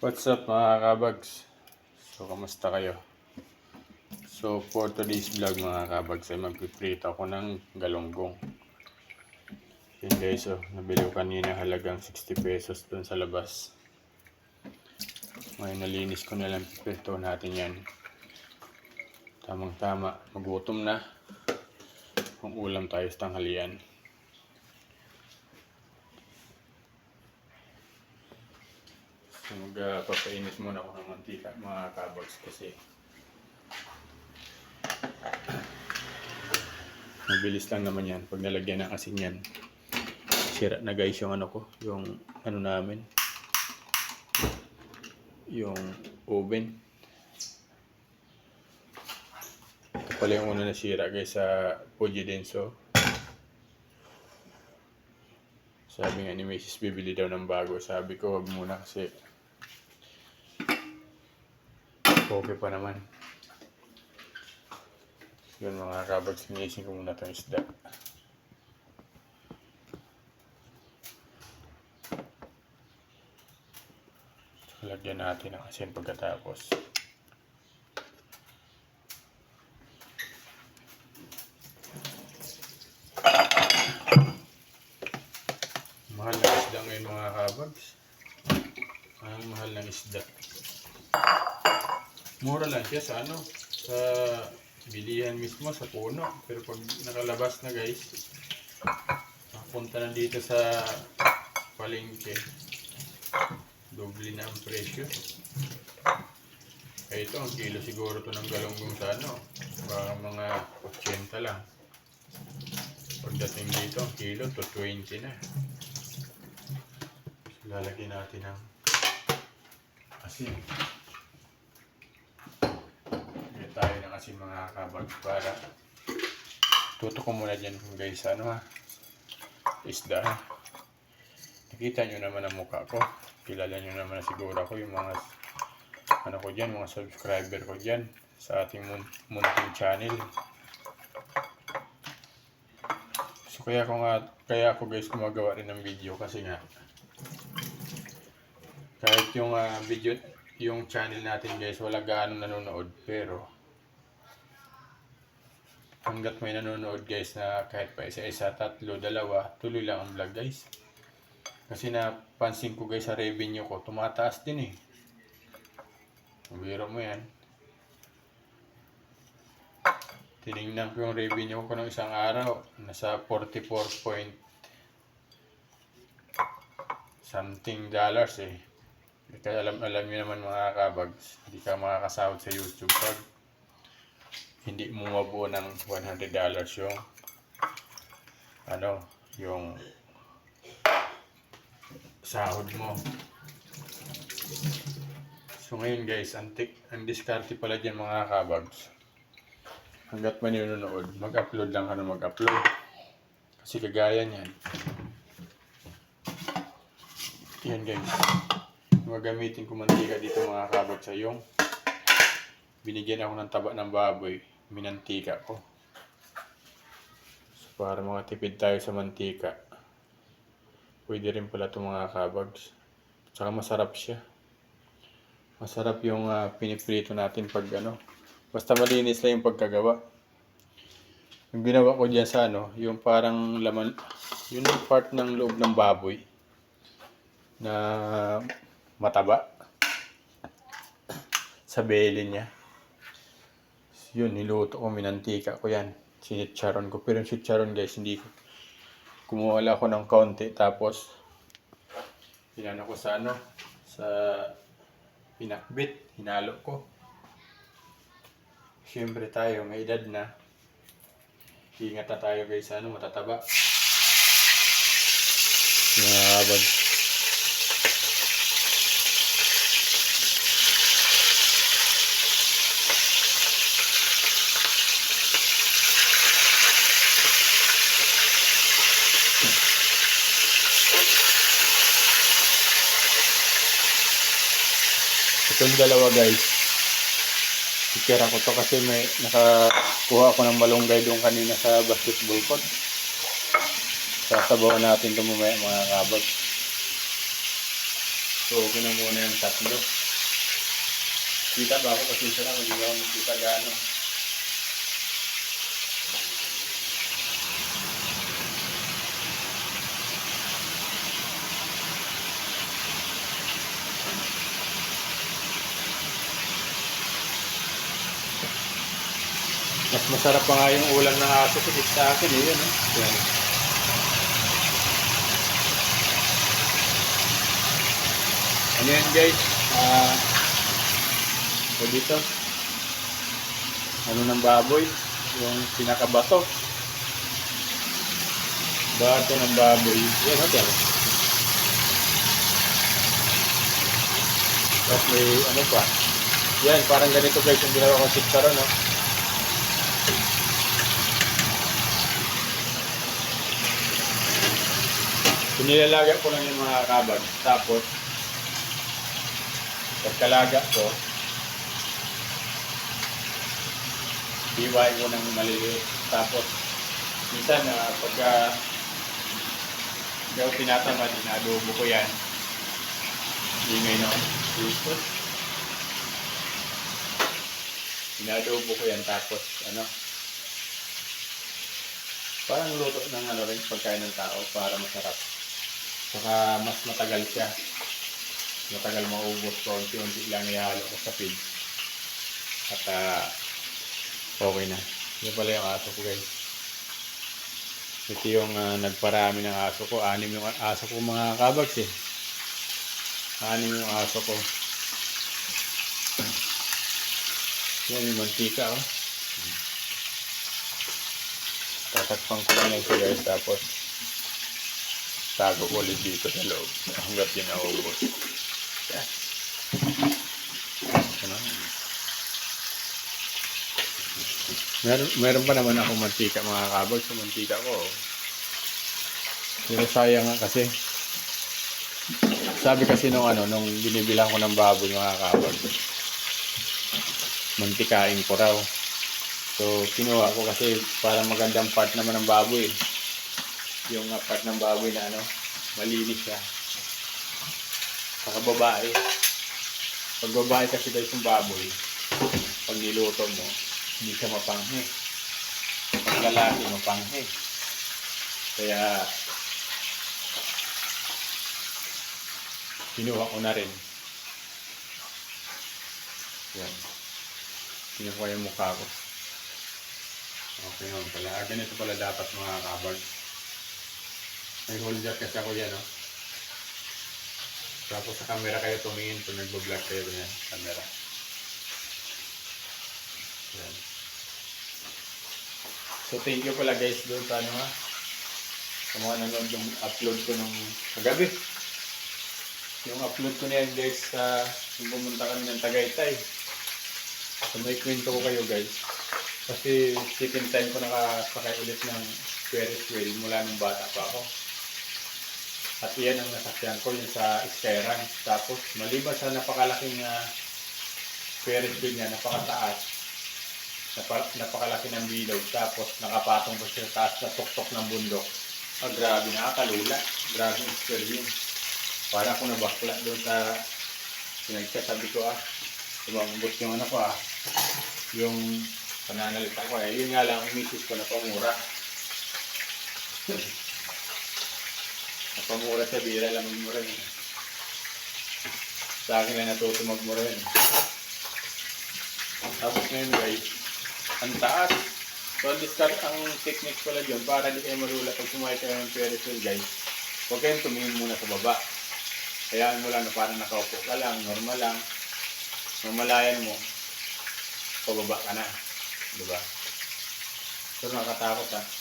What's up mga kabags? So, kamusta kayo? So, for today's vlog mga kabags ay magpiprito ako ng galunggong. Yun guys, so, nabili ko kanina halagang 60 pesos dun sa labas. Ngayon nalinis ko na lang piprito natin yan. Tamang tama, magutom na. Kung ulam tayo sa tanghalian. Magpapainit muna ako ng mantika mga kabags kasi mabilis lang naman yan. Pag nalagyan ng asin yan sira na guys yung ano ko yung ano namin yung oven. Ito pala yung una nasira guys sa Fuji Denso sabi nga ni Mrs. bibili daw ng bago. Sabi ko wag muna kasi okay pa naman yun mga kabags, sinisin ko muna itong isda. So, lagyan natin ang asin pagkatapos. Mahal na isda ngayon mga kabags. Ang mahal ng isda. Mura lang siya sa ano, sa bilihan mismo sa puno. Pero pag nakalabas na guys, napunta na dito sa palengke, doble na ang presyo. Kaya ito, ang kilo siguro to ng galunggong sa ano, baka mga 80 lang. Pagdating dito, ang kilo to 20 na. So, lalagyan natin ng asin. Tayo ng asin mga kabag para tuto muna dyan guys ano ha isda. Ha nakita nyo naman ang mukha ko. Kilala nyo naman na siguro ako yung mga ano ko dyan mga subscriber ko dyan sa ating mun munting channel. So kaya ko nga kaya ako guys gumagawa rin ng video kasi nga kahit yung ah, video yung channel natin guys wala gaano nanonood pero hanggat may nanonood guys na kahit pa isa-isa, tatlo, dalawa, tuloy lang ang vlog guys. Kasi napansin ko guys sa revenue ko, tumataas din eh. Biro mo yan. Tinignan ko yung revenue ko ng isang araw, nasa 44 point something dollars eh. Kaya alam, alam niyo naman mga kabags, hindi ka makakasahod sa YouTube pag hindi mo mabuo ng 100 dollars yung ano, yung sahod mo. So ngayon guys, antik, ang diskarte pala dyan mga kabags. Hanggat man yun nanonood, mag-upload lang ka mag-upload. Kasi kagaya niyan. Yan guys. Magamitin ko mantika dito mga kabags sa yung binigyan ako ng taba ng baboy, minantika ko. So, para mga tipid tayo sa mantika. Pwede rin pala itong mga kabags. Tsaka masarap siya. Masarap yung ah, piniprito natin pag ano. Basta malinis lang yung pagkagawa. Yung ginawa ko dyan sa ano, yung parang laman, yun yung part ng loob ng baboy na mataba sa belly niya yun, niluto ko, minantika ko yan. Sinitcharon ko. Pero yung sitcharon guys, hindi ko. Kumuha lang ako ng kaunti. Tapos, pinano ko sa ano, sa pinakbit. Hinalo ko. Siyempre tayo, may edad na. Ingat na tayo guys ano, matataba. Nakakabag. Itong dalawa guys. Titira ko to kasi may nakakuha ako ng malunggay doon kanina sa basketball court. Sasabawan natin ito mamaya mga kabag. So, okay na muna yung tatlo. Kita ba ako? Pasensya na, hindi ako makita gaano. Masarap pa nga yung ulam ng aso ko sa akin eh, yun eh. Yan. Ano yan guys? Ah, uh, dito. Ano ng baboy? Yung pinakabato. Bato ng baboy. Yan, okay. Tapos may ano pa. Yan, parang ganito guys yung ginawa kong siktaron, no? Pinilalaga ko lang yung mga kabag. Tapos, pagkalaga ko, hiwain ko ng maliliit. Tapos, minsan, uh, pagka hindi ako tinatamad, ko yan. Ingay na gusto. Inaadobo ko yan. Tapos, ano, parang luto ng ano rin, pagkain ng tao para masarap. Saka mas matagal siya. Matagal maubos ko. Unti-unti lang ihalo ko sa pig. At ah, okay na. Yan pala yung aso ko guys. Ito yung ah, nagparami ng aso ko. Anim yung aso ko mga kabags eh. Anim yung aso ko. Yan yung mantika oh. Tatakpan ko lang siya guys. Tapos tago ulit dito sa loob hanggat yun naubos. Meron, meron pa naman ako mantika mga kabag sa mantika ko. oh. Pero sayang nga kasi. Sabi kasi nung ano, nung binibilang ko ng baboy mga kabag. Mantikain ko raw. So, kinuha ko kasi para magandang part naman ng baboy. Yung uh, part ng baboy na ano, malinis siya. Saka babae. Pag babae kasi daw yung baboy, pag niluto mo, hindi siya mapanghe. Pag lalaki, mapanghe. Kaya, kinuha ko na rin. Yan. Kinuha yung mukha ko. Okay yun pala. Ah, Ganito pala dapat mga kabag. May holder kasi ako yan, oh. Tapos sa camera kayo tumingin kung nagbo-vlog kayo ganyan, camera. Yan. So thank you pala guys doon sa ano ha. Sa mga nanonood yung upload ko nung kagabi. Yung upload ko na yan guys sa yung pumunta kami ng Tagaytay. So may kwento ko kayo guys. Kasi second time ko nakasakay ulit ng Ferris wheel mula nung bata pa ako. At iyan ang nasakyan ko yung sa Skyran. Tapos maliban sa napakalaking uh, Ferris wheel niya, napakataas. Napa, napakalaki ng bilog. Tapos nakapatong ko siya taas na tuktok ng bundok. Ah, grabe, nakakalula. Grabe experience. Para ako nabakla doon sa pinagsasabi ko ah. Tumambot yung ano ko ah. Yung pananalita ko eh. Yun nga lang, ang misis ko na pamura. Napamura sa bira lang magmura eh. Sa akin na natuto magmura yun. Tapos ngayon guys, ang taas. So, discard, ang technique pala dyan, para di kayo malula pag sumakay kayo ng wheel guys, huwag kayong tumingin muna sa baba. Hayaan mo lang na parang nakaupo ka lang, normal lang. Mamalayan mo, pababa ka na. Diba? So, nakakatakot ha.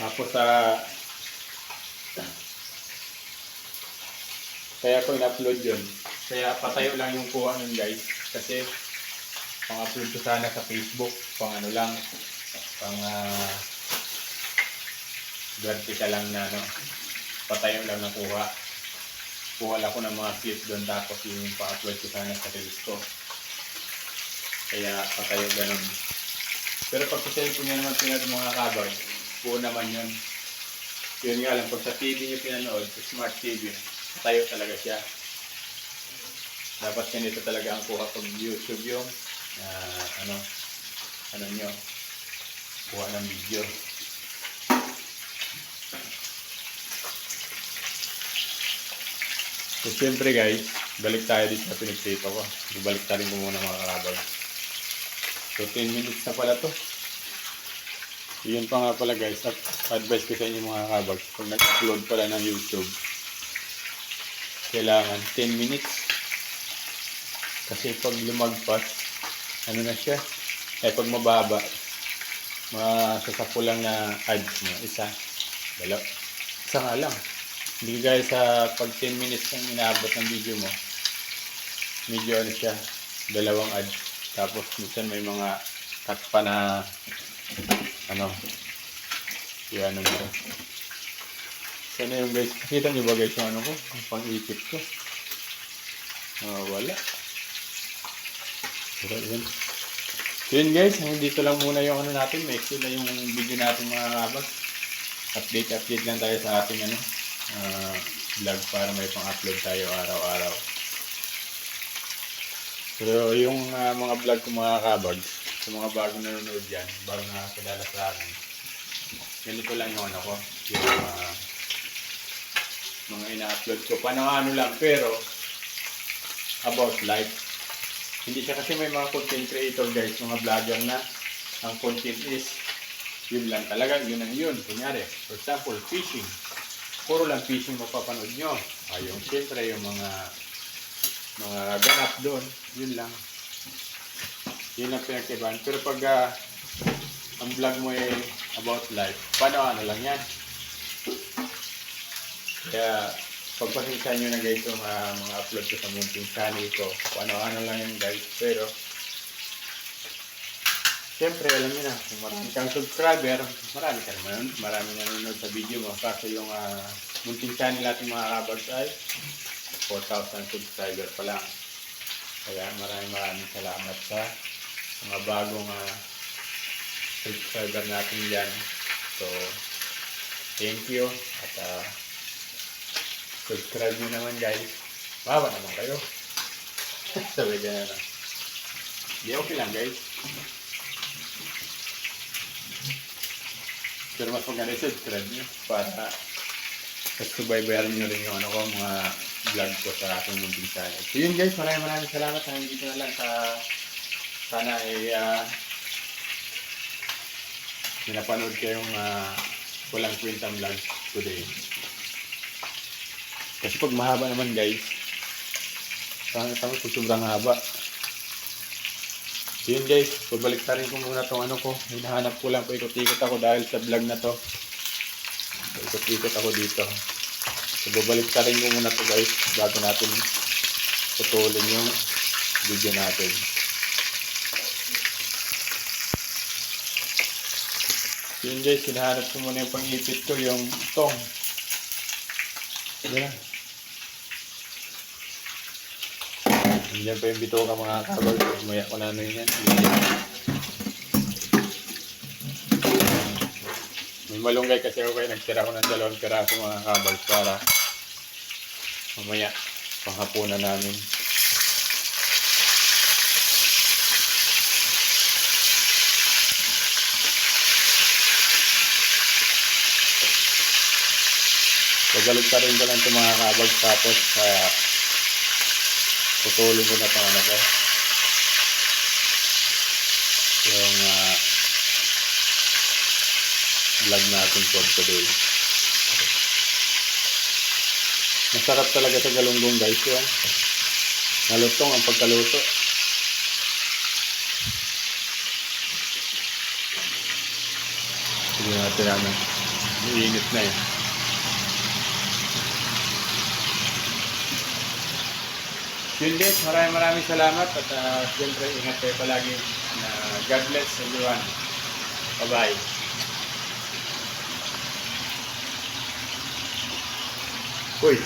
Tapos sa kaya ko in-upload yun. Kaya patayo lang yung kuha nun guys. Kasi pang-upload ko sana sa Facebook. Pang ano lang. Pang uh, vertical lang na ano. Patayo lang ng kuha. Kuha lang ko ng mga clip doon tapos yung pa-upload ko sana sa reels ko. Kaya patayo ganun. Pero pag sa cellphone niya naman pinag mga kabag, buo naman yun. Yun nga lang, pag sa TV nyo pinanood, sa smart TV, tayo talaga siya. Dapat ganito talaga ang kuha pag YouTube yung ah, ano, ano nyo, kuha ng video. So, siyempre guys, balik tayo dito sa pinagprito ko. Ibalik tayo muna mga karabag. So, 10 minutes na pala to. Yun pa nga pala guys, ad- advice ko sa inyo mga kabag, pag nag-upload pala ng YouTube, kailangan 10 minutes. Kasi pag lumagpas, ano na siya, eh pag mababa, masasapo lang na ads mo, isa, dalawa, isa nga lang. Hindi gaya sa pag 10 minutes ang inaabot ng video mo, medyo ano siya, dalawang ads. Tapos minsan may mga cut pa na ano, yan ano nito. Sana yung guys, kita nyo ba guys yung ano ko, ang pang-ipit ko. Ah, wala. Pero yun. So yun guys, dito lang muna yung ano natin, may na yung video natin mga kabag. Update, update lang tayo sa ating ano, ah, vlog para may pang-upload tayo araw-araw. Pero yung ah, mga vlog ko mga kabag, sa mga bagong nanonood dyan, bago nakakilala sa akin, ganito lang yung ano ko, yung ah, mga ina-upload ko. Paano ano lang, pero about life. Hindi siya kasi may mga content creator guys, mga vlogger na ang content is yun lang talaga, yun ang yun. Kunyari, for example, fishing. Puro lang fishing mapapanood nyo. Ayun, siyempre yung mga mga ganap doon, yun lang. Yun ang pinagkaibahan. Pero pag ah, ang vlog mo ay about life, paano ano lang yan? Kaya pagpasensya nyo na guys yung ah, mga upload ko sa munting channel ko. Paano ano lang yan guys. Pero Siyempre, alam niyo na, kung marami kang subscriber, marami ka naman, marami nanonood sa video mo. Kaso yung uh, munting channel natin mga kabags ay 4,000 subscriber pa lang. Kaya maraming maraming salamat sa mga bagong ah, subscriber natin dyan. So, thank you. At ah, subscribe nyo naman guys. Bawa naman kayo. Sabi ganyan na. Di okay lang guys. Pero mas maganda subscribe nyo para subaybayan nyo rin yung ano ko, mga vlog ko sa aking munting channel. So yun guys, maraming maraming salamat. Hanggang dito na lang sa sana ay uh, pinapanood kayong uh, walang kwentang vlog today. Kasi pag mahaba naman guys, parang tama ko sobrang haba. So yun guys, babalik na rin ko muna tong ano ko. Hinahanap ko lang, paikot-ikot ako dahil sa vlog na to. Paikot-ikot ako dito. So babalik na rin ko muna to guys, bago natin putulin yung video natin. Yun guys, hinahanap ko muna yung pangipit ko, yung tong. Yan. Diyan pa yung bituka mga kabag. Maya ko na ano yun yan. May malunggay kasi ako kayo nagtira ko ng dalawang piraso mga kabag para mamaya panghapunan namin. Pagalit pa rin ko lang ito mga kabag. Tapos uh, putulin ko na ito ano ko. Yung uh, vlog natin for today. Masarap talaga sa galunggong guys yung nalutong ang pagkaluto. Sige natin namin iinit na eh Yun guys, maraming maraming salamat at uh, siyempre ingat kayo palagi na God bless everyone. Bye-bye. Uy,